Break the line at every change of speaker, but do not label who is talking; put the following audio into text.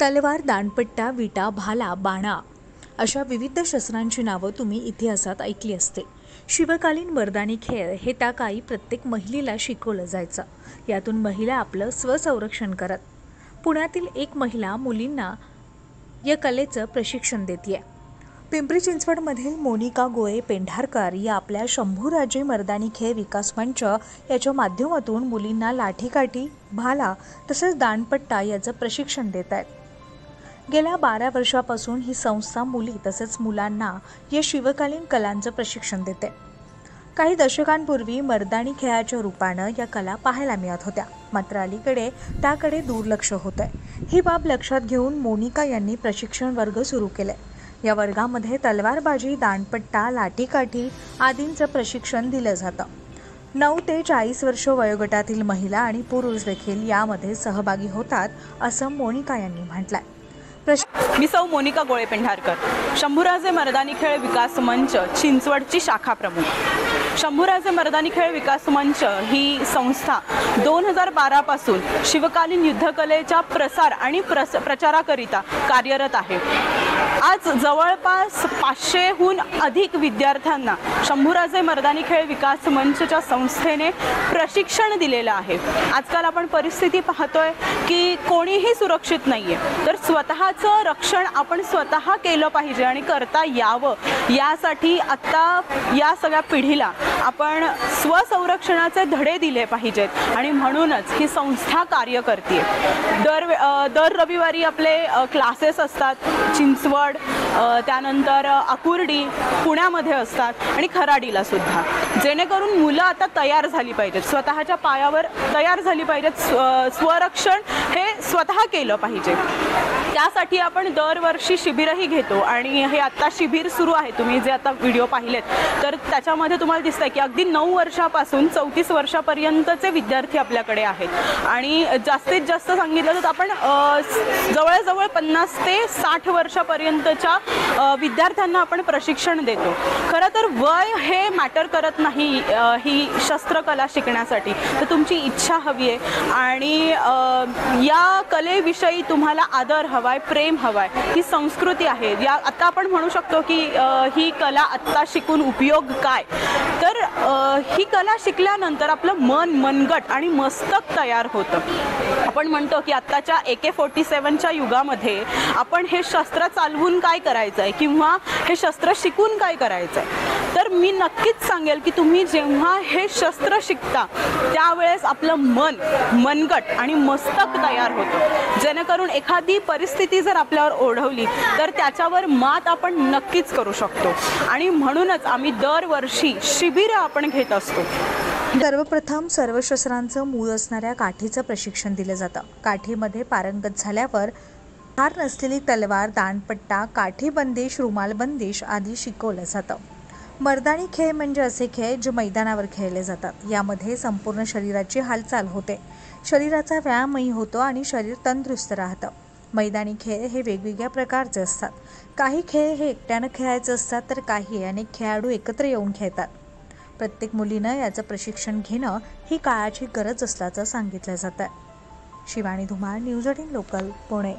तलवार दांडपट्टा विटा भाला बाणा अशा विविध शस्त्रांची नावं तुम्ही इतिहासात ऐकली असतील. शिवकालीन मर्दानी खेळ हे त्या काळी प्रत्येक महिलेला शिकवलं जायचं. यातून महिला आपलं स्वसंरक्षण करत. पुण्यातील एक महिला मुलींना या कलेचं प्रशिक्षण देते पिंपरी चिंचवडमधील मोनिका गोळे पेंढारकर या आपल्या शंभूराजे मर्दानी खेळ विकास मंच याच्या माध्यमातून मुलींना लाठीकाठी भाला तसेच दांडपट्टा याचं प्रशिक्षण देत आहेत गेल्या बारा वर्षापासून ही संस्था मुली तसेच मुलांना या शिवकालीन कलांचं प्रशिक्षण देते. काही दशकांपूर्वी मर्दानी खेळाच्या रूपानं या कला पाहायला मिळत होत्या. मात्र अलीकडे त्याकडे दुर्लक्ष होतंय. ही बाब लक्षात घेऊन मोनिका यांनी प्रशिक्षण वर्ग सुरू केले. या वर्गामध्ये तलवारबाजी दांडपट्टा लाठीकाठी आदींचं प्रशिक्षण दिलं जातं. नऊ ते चाळीस वर्ष वयोगटातील महिला आणि पुरुष देखील यामध्ये सहभागी होतात असं मोनिका यांनी म्हटलं आहे प्रश्न
मी सौ मोनिका गोळे पेंढारकर. शंभूराजे मर्दानी खेळ विकास मंच चिंचवडची शाखा प्रमुख. शंभूराजे मर्दानी खेळ विकास मंच ही संस्था दोन हजार बारापासून शिवकालीन युद्धकलेच्या प्रसार आणि प्रस प्रचाराकरिता कार्यरत आहे. आज जवळपास पाचशेहून अधिक विद्यार्थ्यांना शंभूराजे मर्दानी खेळ विकास मंचच्या संस्थेने प्रशिक्षण दिलेलं आहे. आजकाल आपण परिस्थिती पाहतोय की कोणीही सुरक्षित नाही आहे तर स्वतःचं रक्षण आपण स्वतः केलं पाहिजे आणि करता यावं. यासाठी आत्ता या सगळ्या पिढीला आपण स्वसंरक्षणाचे धडे दिले पाहिजेत. आणि म्हणूनच ही संस्था कार्य करते दर दर रविवारी आपले क्लासेस असतात. चिंचवड त्यानंतर आकुर्डी पुण्यामध्ये असतात आणि खराडीला सुद्धा. जेणेकरून मुलं आता तयार झाली पाहिजेत. स्वतःच्या पायावर तयार झाली पाहिजेत. स्व- स्वरक्षण हे स्वतः केलं पाहिजे. त्यासाठी आपण दरवर्षी शिबिरही घेतो आणि हे आत्ता शिबिर सुरू आहे. तुम्ही जे आता व्हिडिओ पाहिलेत तर त्याच्यामध्ये तुम्हाला दिसतंय की अगदी नऊ वर्षापासून चौतीस वर्षापर्यंतचे विद्यार्थी आपल्याकडे आहेत. आणि जास्तीत जास्त सांगितलं तर आपण जवळजवळ पन्नास ते साठ वर्षापर्यंतच्या विद्यार्थ्यांना आपण प्रशिक्षण देतो. खरं तर वय हे मॅटर करत नाही ही शस्त्रकला शिकण्यासाठी. तर तुमची इच्छा हवी आहे. आणि या कलेविषयी तुम्हाला आदर हवाय प्रेम हवाय ही संस्कृती आहे. या आता आपण म्हणू शकतो की ही कला आत्ता शिकून उपयोग काय? तर ही कला शिकल्यानंतर आपलं मन मनगट आणि मस्तक तयार होतं. आपण म्हणतो की आत्ताच्या ए के फोर्टी सेवनच्या युगामध्ये आपण हे शस्त्र चालवून काय करायचं आहे किंवा हे शस्त्र शिकून काय करायचं आहे तर मी नक्कीच सांगेल की तुम्ही जेव्हा हे शस्त्र शिकता त्यावेळेस आपलं मन मनगट आणि मस्तक तयार होतं. जेणेकरून एखादी परिस्थिती जर आपल्यावर ओढवली तर त्याच्यावर मात आपण नक्कीच करू शकतो. आणि म्हणूनच आम्ही दरवर्षी शिबिरं आपण घेत असतो.
सर्वप्रथम सर्व शस्त्रांचं मूळ असणाऱ्या काठीचं प्रशिक्षण दिलं जातं. काठीमध्ये पारंगत झाल्यावर हार नसलेली तलवार दांडपट्टा काठी बंदिश रुमाल बंदिश आदी शिकवलं जातं. मर्दानी खेळ म्हणजे असे खेळ जे मैदानावर खेळले जातात. यामध्ये संपूर्ण शरीराची हालचाल होते. शरीराचा व्यायामही होतो आणि शरीर तंदुरुस्त राहतं. मैदानी खेळ हे वेगवेगळ्या प्रकारचे असतात. काही खेळ हे एकट्यानं खेळायचे असतात तर काही अनेक खेळाडू एकत्र येऊन खेळतात. प्रत्येक मुलीनं याचं प्रशिक्षण घेणं ही काळाची गरज असल्याचं सांगितलं जातं Shivani Dhumal news eighteen local Pune.